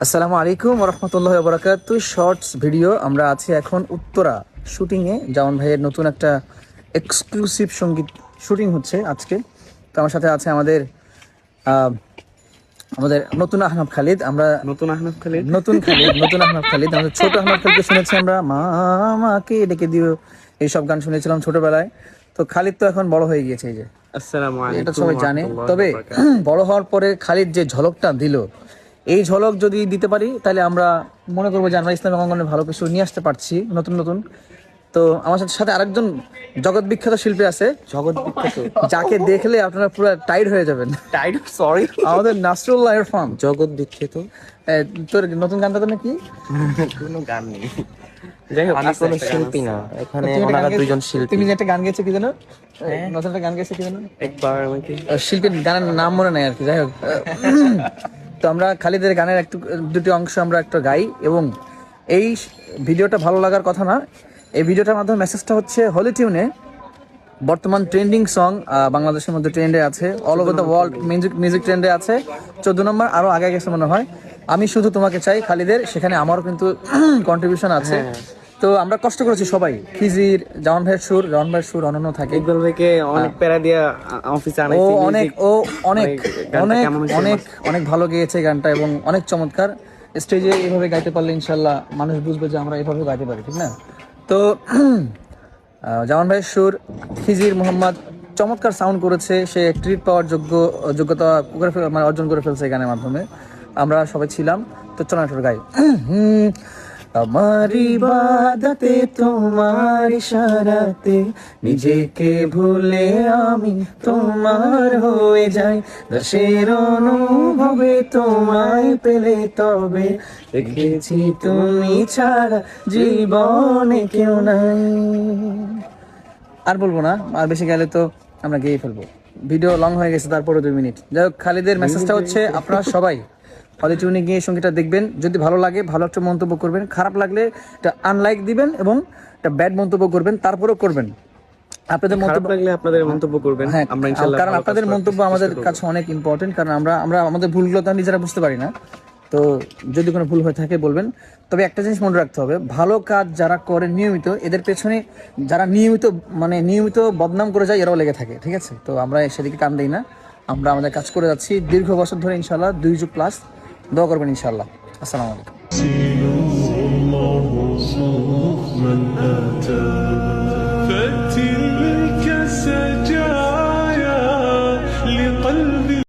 আসসালামু আলাইকুম রহমতুল্লাহ বরাকাত shorts video আমরা আছি এখন উত্তরা শুটিংয়ে জামান ভাইয়ের নতুন একটা এক্সক্লুসিভ সংগীত শুটিং হচ্ছে আজকে। তো আমার সাথে আছে আমাদের আহ, আমাদের নতুন আহনাব খালিদ। আমরা নতুন আহনাফ খালিদ? নতুন খালিদ নতুন আহনাব খালিদ। আমাদের ছোট আহনাব খালিদকে শুনেছি আমরা। মা মাকে ডেকে দিও। এইসব গান শুনেছিলাম ছোটবেলায়। তো খালিদ তো এখন বড় হয়ে গিয়েছে এই যে। এটা সবাই জানে। তবে বড় হওয়ার পরে খালিদ যে ঝলকটা দিল এই ঝলক যদি দিতে পারি তাহলে আমরা মনে করব যে আমরা ইসলামিক অঙ্গনে ভালো কিছু নিয়ে আসতে পারছি নতুন নতুন। তো আমার সাথে সাথে আরেকজন জগৎ বিখ্যাত শিল্পী আছে। জগৎ বিখ্যাত? যাকে দেখলে আপনারা পুরো টাইট হয়ে যাবেন। টাইট সরি আমাদের নাসরুল্লাহ ইরফান জগৎ বিখ্যাত? তোর নতুন গানটা তো নাকি? কোনো গান নেই। যাই হোক আমি কোনো শিল্পী না। এখানে তুমি ওনারা দুইজন শিল্পী। তুমি যে একটা গান গেছো কি জানো নতুন একটা গান গেছে কি জানো একবার আমাকে। শিল্পীর গানের নাম মনে নাই আর কি যাই হোক। তো আমরা খালিদের গানের একটু দুটি অংশ আমরা একটা গাই এবং এই ভিডিওটা ভালো লাগার কথা না এই ভিডিওটার মাধ্যমে মেসেজটা হচ্ছে হলি টিউনে বর্তমান ট্রেন্ডিং সং বাংলাদেশের মধ্যে ট্রেন্ডে আছে। All over the world music music ট্রেন্ডে আছে। চোদ্দ নম্বর আরও আগে গেছে মনে হয়। আমি শুধু তোমাকে চাই খালিদের সেখানে আমারও কিন্তু কন্ট্রিবিউশন আছে। তো আমরা কষ্ট করেছি সবাই। খিজির জামান ভাইয়ের সুর জামান ভাইয়ের সুর অনন্য থাকে। ইকবাল ভাইকে অনেক প্যারা দিয়া অফিসে ও অনেক ও অনেক অনেক অনেক অনেক ভালো গেয়েছে গানটা এবং অনেক চমৎকার। স্টেজে এভাবে গাইতে পারলে ইনশাল্লাহ মানুষ বুঝবে যে আমরা এভাবে গাইতে পারি ঠিক না? তো জামান ভাই সুর খিজির মোহাম্মদ চমৎকার সাউন্ড করেছে। সে ট্রিট পাওয়ার যোগ্য, যোগ্যতা করে মানে অর্জন করে ফেলছে এই গানের মাধ্যমে। আমরা সবাই ছিলাম। তো একটা গাই। আমার ইবাদতে, তোমার ইশারাতে, নিজেকে ভুলে আমি তোমার হয়ে যাই। দাসের অনুভবে তোমায় পেলে তবে, দেখেছি তুমি ছাড়া জীবনে কেউ নাই। আর বলব না, আর বেশি গেলে তো আমরা গেয়ে ফেলব। ভিডিও লং হয়ে গেছে তারপরে দুই মিনিট। যাই হোক, খালিদের মেসেজটা হচ্ছে, আপনারা সবাই হলে টিউনে গিয়ে সঙ্গীটা দেখবেন। যদি ভালো লাগে ভালো একটা মন্তব্য করবেন। খারাপ লাগলে এটা আনলাইক দিবেন এবং একটা ব্যাড মন্তব্য করবেন তারপরেও করবেন। আপনাদের মন্তব্য লাগলে আপনাদের মন্তব্য করবেন। হ্যাঁ আমরা ইনশাআল্লাহ কারণ আপনাদের মন্তব্য আমাদের কাছে অনেক ইম্পর্টেন্ট কারণ আমরা আমরা আমাদের ভুলগুলো তো নিজেরা বুঝতে পারি না। তো যদি কোনো ভুল হয়ে থাকে বলবেন। তবে একটা জিনিস মনে রাখতে হবে ভালো কাজ যারা করে নিয়মিত এদের পেছনে যারা নিয়মিত মানে নিয়মিত বদনাম করে যায় এরাও লেগে থাকে ঠিক আছে? তো আমরা সেদিকে কান দিই না। আমরা আমাদের কাজ করে যাচ্ছি। দীর্ঘ বছর ধরে ইনশাল্লাহ দুই যুগ প্লাস দোয়া করবেন ইনশাল্লাহ আসসালামু আলাইকুম।